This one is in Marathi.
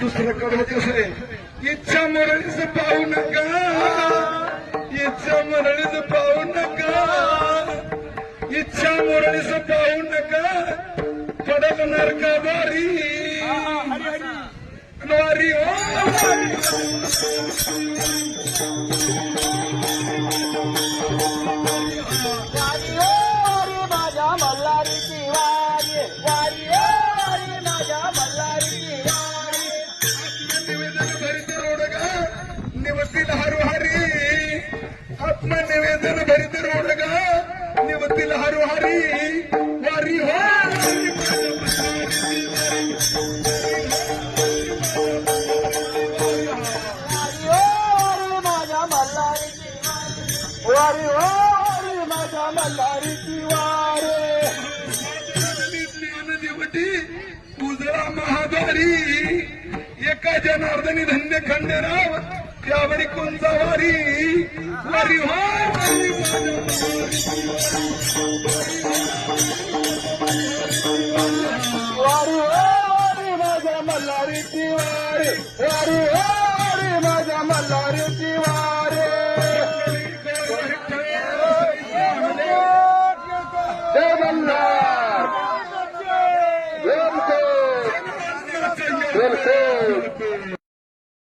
दुसऱ्याकडे दुसरे इच्छा मरळीच पाहू नका. इच्छा मरळीच पाहू नका. इच्छा मुरळीच पाहू नका. पडल नरका वारी. वारी हो. निवतील हरुहारी आत्मनिवेदन भरित रोडगा निवतील हरुहारी वारी हो। वारी ओ वारी माझ्या मल्हारीची वारी वारी ओ वारी। माझ्या मल्हारीची वारी ज्ञानदेवती उजळा महाद्वारी एका जनार्दनी धन्य खंडेराव। यावेळी कुंजवारी वारी वारी वारी माझ्या मल्हारीची वारी वारी वारी माझ्या मल्हारीची वारी